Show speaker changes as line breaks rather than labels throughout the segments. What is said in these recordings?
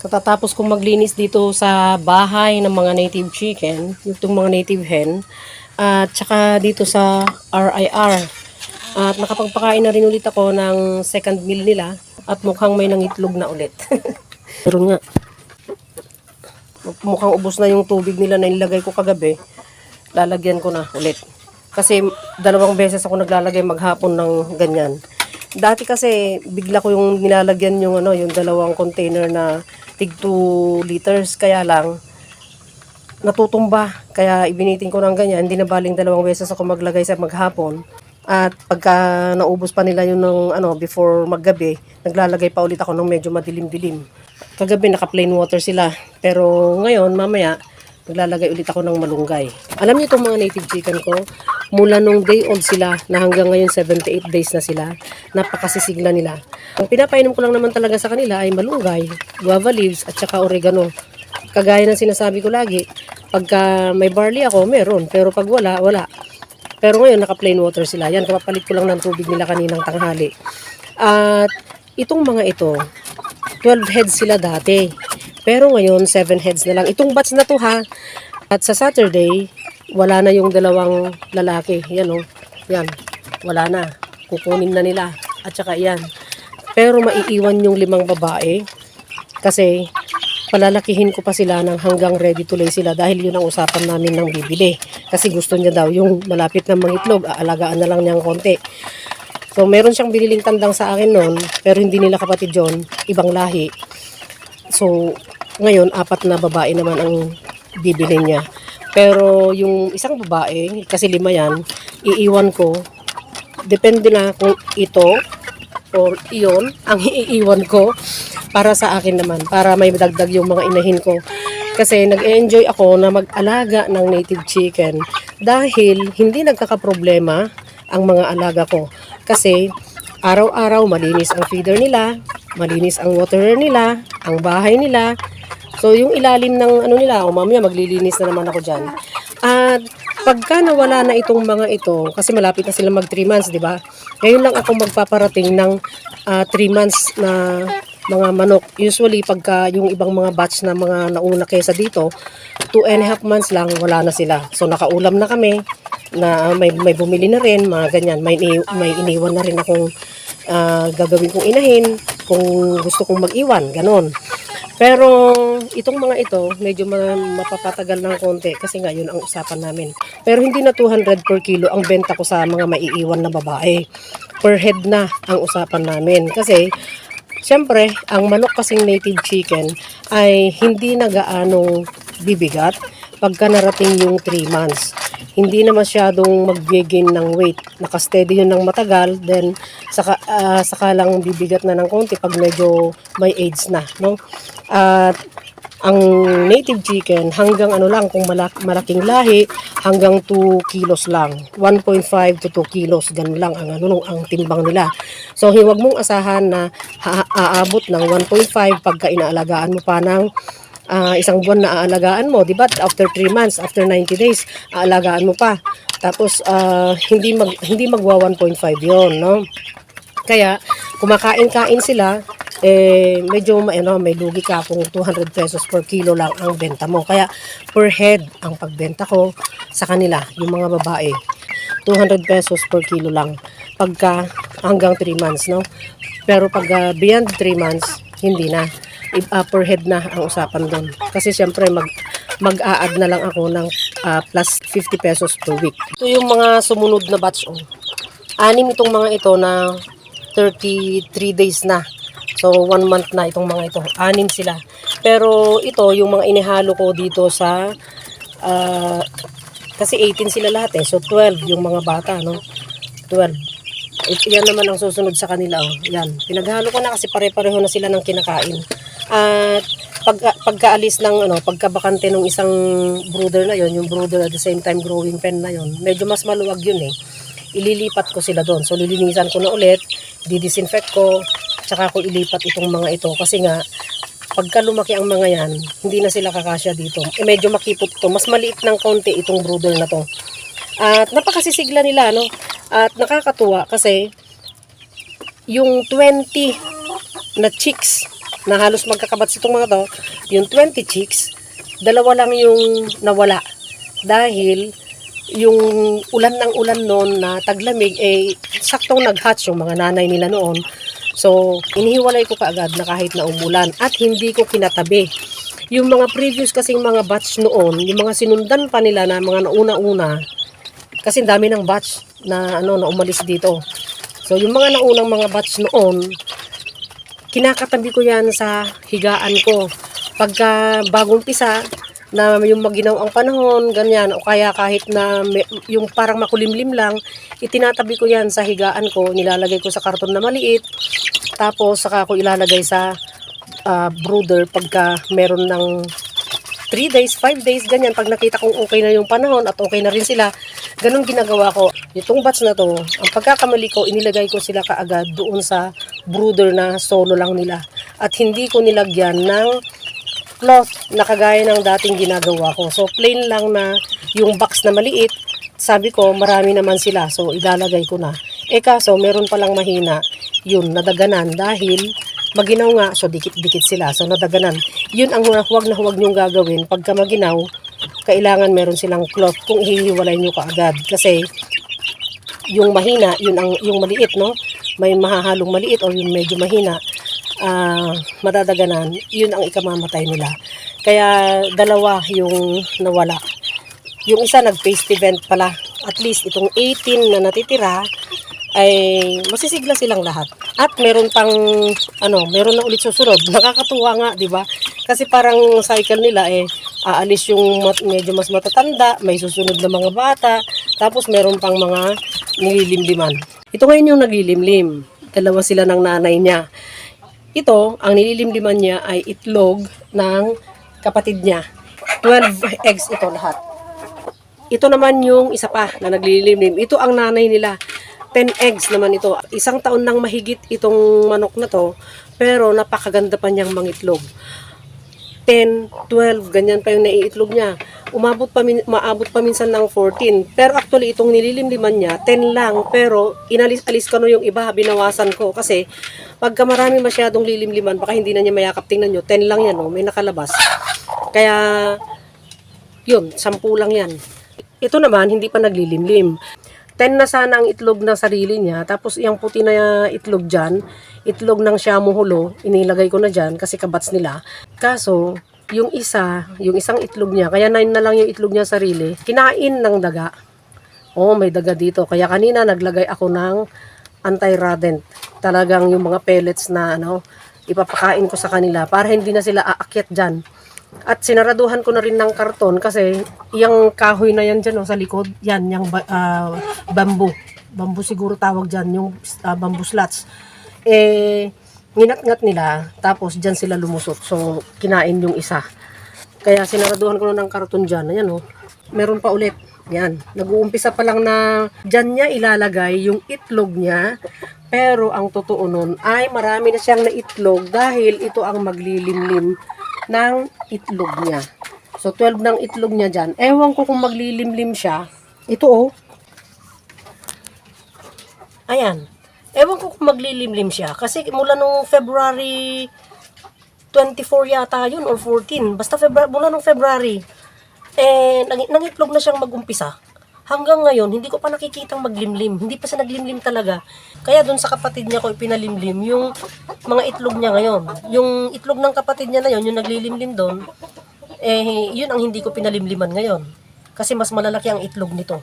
Katatapos kong maglinis dito sa bahay ng mga native chicken, itong mga native hen, at saka dito sa RIR. At nakapagpakain na rin ulit ako ng second meal nila at mukhang may nangitlog na ulit. Pero nga, mukhang ubos na yung tubig nila na nilagay ko kagabi. Lalagyan ko na ulit. Kasi dalawang beses ako naglalagay maghapon ng ganyan. Dati kasi bigla ko yung nilalagyan yung ano, yung dalawang container na tig 2 liters kaya lang natutumba. Kaya ibinitin ko ng ganyan, hindi na baling dalawang beses ako maglagay sa maghapon. At pagka naubos pa nila yun ng ano, before maggabi, naglalagay pa ulit ako ng medyo madilim-dilim. Kagabi naka plain water sila. Pero ngayon, mamaya, maglalagay ulit ako ng malunggay. Alam niyo itong mga native chicken ko, mula nung day old sila na hanggang ngayon 78 days na sila, napakasisigla nila. Ang pinapainom ko lang naman talaga sa kanila ay malunggay, guava leaves at saka oregano. Kagaya ng sinasabi ko lagi, pagka may barley ako, meron. Pero pag wala, wala. Pero ngayon, naka plain water sila. Yan, kapapalit ko lang ng tubig nila kaninang tanghali. At itong mga ito, 12 heads sila dati. Pero ngayon, 7 heads na lang. Itong batch na to ha. At sa Saturday, wala na yung dalawang lalaki. Yan o. Yan. Wala na. Kukunin na nila. At saka yan. Pero maiiwan yung limang babae. Kasi palalakihin ko pa sila ng hanggang ready to lay sila dahil yun ang usapan namin ng bibili. Kasi gusto niya daw yung malapit na mangitlog, aalagaan na lang niyang konti. So meron siyang biniling tandang sa akin noon, pero hindi nila kapatid John, ibang lahi. So ngayon, apat na babae naman ang bibili niya. Pero yung isang babae, kasi lima yan, iiwan ko. Depende na kung ito or iyon ang iiwan ko para sa akin naman, para may dagdag yung mga inahin ko. Kasi nag-enjoy ako na mag-alaga ng native chicken dahil hindi nagkakaproblema ang mga alaga ko. Kasi araw-araw malinis ang feeder nila, malinis ang waterer nila, ang bahay nila. So yung ilalim ng ano nila, o mamaya maglilinis na naman ako dyan. At pagka nawala na itong mga ito, kasi malapit na sila mag 3 months, di ba? Ngayon lang ako magpaparating ng 3 months na mga manok. Usually, pagka yung ibang mga batch na mga nauna kesa dito, 2 and a half months lang, wala na sila. So, nakaulam na kami, na may, may bumili na rin, mga ganyan. May, may iniwan na rin akong ah, gagawin kong inahin, kung gusto kong mag-iwan, ganon. Pero itong mga ito, medyo ma- mapapatagal ng konti kasi nga yun ang usapan namin. Pero hindi na 200 per kilo ang benta ko sa mga maiiwan na babae. Per head na ang usapan namin. Kasi, syempre, ang manok kasing native chicken ay hindi na bibigat pagka narating yung 3 months. Hindi na masyadong mag-gain ng weight. Nakasteady yun ng matagal, then saka, ah, saka lang bibigat na ng konti pag medyo may age na. No? At ang native chicken hanggang ano lang kung malak- malaking lahi hanggang 2 kilos lang 1.5 to 2 kilos ganun lang ang ano ang timbang nila so huwag mong asahan na aabot ng 1.5 pagka inaalagaan mo pa ng ah, isang buwan na aalagaan mo, 'di ba? After 3 months, after 90 days, aalagaan mo pa. Tapos ah, hindi mag hindi magwa 1.5 'yon, no? Kaya kumakain-kain sila eh medyo may, ano, may lugi ka kung 200 pesos per kilo lang ang benta mo. Kaya per head ang pagbenta ko sa kanila, yung mga babae. 200 pesos per kilo lang pagka hanggang 3 months, no? Pero pag ah, beyond 3 months, hindi na. I- ah, per head na ang usapan doon. Kasi syempre mag mag-a-add na lang ako ng ah, plus 50 pesos per week. Ito yung mga sumunod na batch. Oh. Anim itong mga ito na 33 days na. So, one month na itong mga ito. Anim sila. Pero ito, yung mga inihalo ko dito sa... ah, kasi 18 sila lahat eh. So, 12 yung mga bata, no? 12. Ito, yan naman ang susunod sa kanila. Oh. Yan. Pinaghalo ko na kasi pare-pareho na sila ng kinakain. At pag, pagkaalis ng ano, pagkabakante ng isang brooder na yon, yung brooder at the same time growing pen na yon, medyo mas maluwag yun eh. Ililipat ko sila doon. So lilinisan ko na ulit, didisinfect ko, tsaka ko ilipat itong mga ito kasi nga pagka lumaki ang mga yan, hindi na sila kakasya dito. Eh, medyo makipot to. Mas maliit ng konti itong brooder na to. At napakasisigla nila, no? At nakakatuwa kasi yung 20 na chicks na halos magkakabats itong mga to, yung 20 chicks, dalawa lang yung nawala. Dahil yung ulan ng ulan noon na taglamig, eh, saktong nag-hatch yung mga nanay nila noon. So, inihiwalay ko kaagad na kahit na umulan at hindi ko kinatabi. Yung mga previous kasing mga batch noon, yung mga sinundan pa nila na mga nauna-una, kasi dami ng batch na ano na umalis dito. So, yung mga naunang mga batch noon, kinakatabi ko yan sa higaan ko. Pagka bagong pisa, na yung maginaw ang panahon, ganyan, o kaya kahit na may, yung parang makulimlim lang, itinatabi ko yan sa higaan ko, nilalagay ko sa karton na maliit, tapos saka ko ilalagay sa ah, brooder pagka meron ng 3 days, 5 days, ganyan. Pag nakita kong okay na yung panahon at okay na rin sila, ganun ginagawa ko. Itong batch na to, ang pagkakamali ko, inilagay ko sila kaagad doon sa brooder na solo lang nila. At hindi ko nilagyan ng cloth na kagaya ng dating ginagawa ko. So, plain lang na yung box na maliit, sabi ko, marami naman sila. So, ilalagay ko na. Eh kaso, meron palang mahina. Yun, nadaganan dahil maginaw nga, so dikit-dikit sila. So, nadaganan. Yun ang huwag na huwag niyong gagawin. Pagka maginaw, kailangan meron silang cloth kung ihihiwalay niyo kaagad. Kasi, yung mahina, yun ang yung maliit, no? May mahahalong maliit o yung medyo mahina, ah madadaganan, yun ang ikamamatay nila. Kaya dalawa yung nawala. Yung isa nag-paste event pala. At least itong 18 na natitira ay masisigla silang lahat. At meron pang ano, meron na ulit susunod. Nakakatuwa nga, 'di ba? Kasi parang cycle nila eh aalis yung mat- medyo mas matatanda, may susunod na mga bata, tapos meron pang mga nililimliman. Ito ngayon yung naglilimlim. Dalawa sila ng nanay niya. Ito, ang nililimliman niya ay itlog ng kapatid niya. 12 eggs ito lahat. Ito naman yung isa pa na naglilimlim. Ito ang nanay nila. 10 eggs naman ito. Isang taon nang mahigit itong manok na to, pero napakaganda pa niyang mangitlog. 10, 12, ganyan pa yung naiitlog niya. Umabot pa, maabot pa minsan ng 14. Pero actually, itong nililimliman niya, 10 lang. Pero inalis-alis ko no yung iba, binawasan ko. Kasi pagka marami masyadong lilimliman, baka hindi na niya mayakap. Tingnan nyo, 10 lang yan, no? may nakalabas. Kaya, yun, 10 lang yan. Ito naman, hindi pa naglilimlim. 10 na sana ang itlog ng sarili niya. Tapos yung puti na itlog dyan, itlog ng shamu hulo, inilagay ko na dyan kasi kabats nila. Kaso, yung isa, yung isang itlog niya, kaya 9 na lang yung itlog niya sarili, kinain ng daga. Oh, may daga dito. Kaya kanina naglagay ako ng anti-rodent. Talagang yung mga pellets na ano, ipapakain ko sa kanila para hindi na sila aakyat dyan. At sinaraduhan ko na rin ng karton kasi yung kahoy na yan dyan oh, sa likod, yan, yung ah, bamboo. Bamboo siguro tawag dyan, yung ah, bamboo slats. Eh, nginat-ngat nila, tapos dyan sila lumusot. So, kinain yung isa. Kaya sinaraduhan ko na ng karton dyan. Ayan oh, meron pa ulit. Yan, nag-uumpisa pa lang na dyan niya ilalagay yung itlog niya. Pero ang totoo nun ay marami na siyang naitlog dahil ito ang maglilimlim ng itlog niya. So, 12 ng itlog niya dyan. Ewan ko kung maglilimlim siya. Ito oh. Ayan. Ewan ko kung maglilimlim siya. Kasi mula nung February 24 yata yun or 14. Basta February, mula nung February. Eh, nang, nangitlog na siyang magumpisa. Hanggang ngayon, hindi ko pa nakikitang maglimlim. Hindi pa siya naglimlim talaga. Kaya dun sa kapatid niya ko ipinalimlim yung mga itlog niya ngayon. Yung itlog ng kapatid niya na yun, yung naglilimlim doon, eh, yun ang hindi ko pinalimliman ngayon. Kasi mas malalaki ang itlog nito.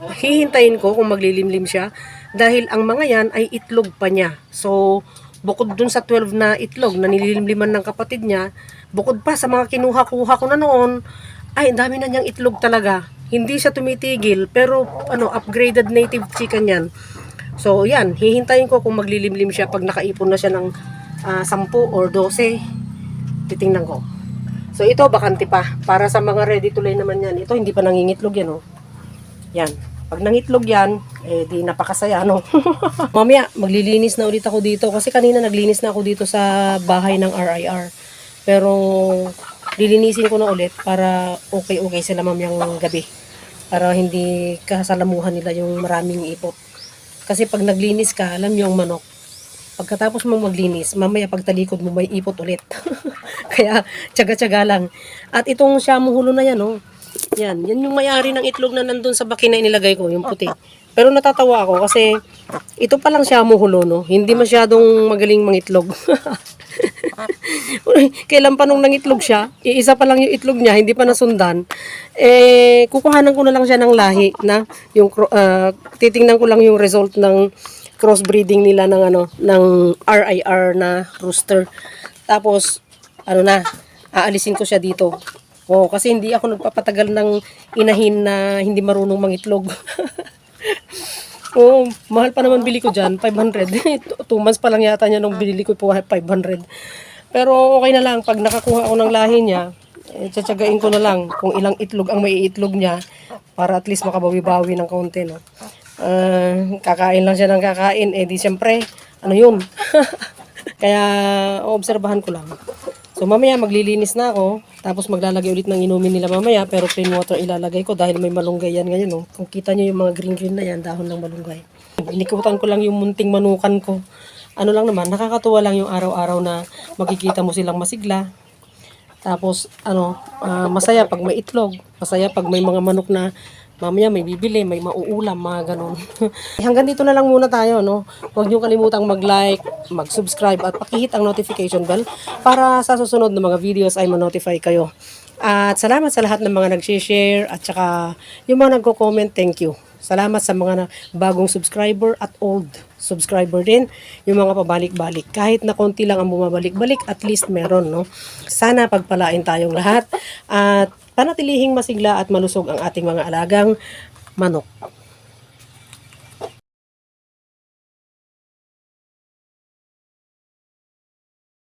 Hihintayin ko kung maglilimlim siya dahil ang mga yan ay itlog pa niya. So, bukod dun sa 12 na itlog na nililimliman ng kapatid niya, bukod pa sa mga kinuha-kuha ko na noon, ay, ang dami na niyang itlog talaga. Hindi siya tumitigil, pero ano, upgraded native chicken yan. So, yan, hihintayin ko kung maglilimlim siya pag nakaipon na siya ng ah, 10 or 12. Titingnan ko. So, ito, bakante pa. Para sa mga ready to lay naman yan. Ito, hindi pa nangingitlog yan, oh. Yan. Pag nangitlog yan, eh di napakasaya, no? Mamaya, maglilinis na ulit ako dito. Kasi kanina naglinis na ako dito sa bahay ng RIR. Pero, lilinisin ko na ulit para okay-okay sila mamayang gabi. Para hindi kasalamuhan nila yung maraming ipot. Kasi pag naglinis ka, alam yung manok, pagkatapos mo maglinis, mamaya pagtalikod mo may ipot ulit. Kaya tsaga-tsaga lang. At itong shamu hulo na yan, oh. Yan, yan yung may-ari ng itlog na nandun sa baki na inilagay ko, yung puti. Pero natatawa ako kasi ito pa lang shamu hulo, no? Hindi masyadong magaling mangitlog. Kailan pa nung nangitlog siya, iisa pa lang yung itlog niya, hindi pa nasundan, eh, kukuhanan ko na lang siya ng lahi na, yung, ah, titingnan ko lang yung result ng crossbreeding nila ng ano, ng RIR na rooster. Tapos, ano na, aalisin ko siya dito. Oh, kasi hindi ako nagpapatagal ng inahin na hindi marunong mangitlog. Oo, mahal pa naman bili ko dyan, 500. Two months pa lang yata niya nung binili ko po 500. Pero okay na lang, pag nakakuha ako ng lahi niya, eh, tsatsagain ko na lang kung ilang itlog ang may itlog niya para at least makabawi-bawi ng kaunti, no? Ah, kakain lang siya ng kakain, eh di siyempre, ano yun? Kaya, obserbahan ko lang. So, mamaya maglilinis na ako. Tapos maglalagay ulit ng inumin nila mamaya. Pero plain water ilalagay ko dahil may malunggay yan ngayon. No? Kung kita nyo yung mga green-green na yan, dahon ng malunggay. Inikutan ko lang yung munting manukan ko. Ano lang naman, nakakatuwa lang yung araw-araw na makikita mo silang masigla. Tapos, ano, ah, masaya pag may itlog. Masaya pag may mga manok na mamaya may bibili, may mauulam, mga ganun. Hanggang dito na lang muna tayo, no? Huwag niyo kalimutang mag-like, mag-subscribe, at pakihit ang notification bell para sa susunod na mga videos ay ma-notify kayo. At salamat sa lahat ng mga nag-share at saka yung mga nagko-comment, thank you. Salamat sa mga bagong subscriber at old subscriber din, yung mga pabalik-balik. Kahit na konti lang ang bumabalik-balik, at least meron, no? Sana pagpalain tayong lahat at panatilihing masigla at malusog ang ating mga alagang manok.